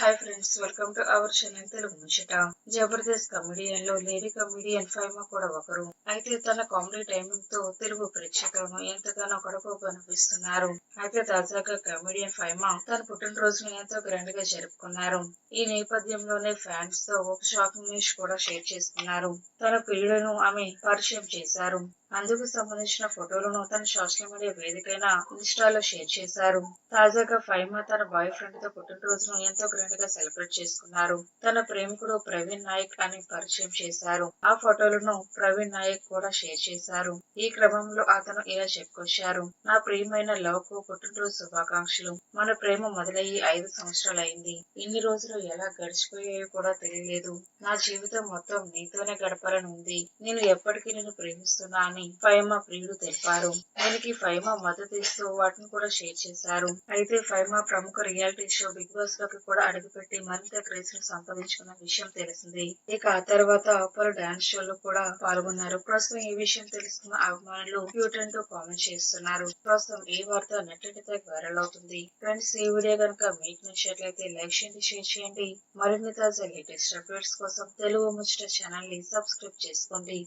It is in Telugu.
Hi friends welcome to our channel Telugu ముచ్చట జబర్దస్త్ కమెడియన్లో లేడీ కమెడియన్ ఫైమా కూడా ఒకరు అయితే తన కామెడీ టైమింగ్తో తెలుగు ప్రేక్షకులను ఎంతగానో కడుపు కనిపిస్తున్నారు అయితే తాజాగా కమెడియన్ ఫైమా తన పుట్టినరోజును ఎంతో గ్రాండ్గా జరుపుకున్నారు. ఈ నేపథ్యంలోనే ఫ్యాన్స్తో ఒక షాకింగ్ న్యూస్ కూడా షేర్ చేసుకున్నారు. తన పిల్లలను ఆమె పరిచయం చేశారు. అందుకు సంబంధించిన ఫోటోలను తన సోషల్ మీడియా వేదికైన ఇన్స్టాలో షేర్ చేశారు. తాజాగా ఫైమా తన బాయ్ ఫ్రెండ్తో పుట్టినరోజును ఎంతో గ్రాండ్గా సెలబ్రేట్ చేసుకున్నారు. తన ప్రేమికుడు ప్రవీణ్ నాయక్ అని పరిచయం చేశారు. ఆ ఫోటోలను ప్రవీణ్ నాయక్ కూడా షేర్ చేశారు. ఈ క్రమంలో అతను ఇలా చెప్పుకొచ్చారు. నా ప్రియమైన లవ్కు పుట్టినరోజు శుభాకాంక్షలు. మన ప్రేమ మొదలయ్యి ఐదు సంవత్సరాలు అయింది ఇన్ని రోజులు ఎలా గడిచిపోయాయో కూడా తెలియలేదు. నా జీవితం మొత్తం నీతోనే గడపాలని ఉంది. నేను ఎప్పటికీ నేను ప్రేమిస్తున్నా అని ఫైమా ప్రియుడు తెలిపారు. దీనికి ఫైమా మద్దతు ఇస్తూ వాటిని కూడా షేర్ చేశారు. అయితే ఫైమా ప్రముఖ రియాలిటీ షో బిగ్ బాస్లోకి కూడా అడుగుపెట్టి మరింత క్రేజ్ను సంపాదించుకున్న విషయం తెలిసింది. ఇక ఆ తర్వాత పలు డాన్స్ షోలు కూడా పాల్గొన్నారు. ప్రస్తుతం ఈ విషయం తెలుసుకున్న అభిమానులు క్యూట్తో కామెంట్ చేస్తున్నారు. ప్రస్తుతం ఈ వార్త నెట్టింటితో వైరల్ అవుతుంది. ఫ్రెండ్స్ ఈ వీడియో కనుక మీకు నచ్చినట్లయితే లైక్ చేయండి షేర్ చేయండి. మరిన్ని తాజా లేటెస్ట్ అప్డేట్స్ కోసం తెలుగు ముచ్చట ఛానల్ని సబ్స్క్రైబ్ చేసుకోండి.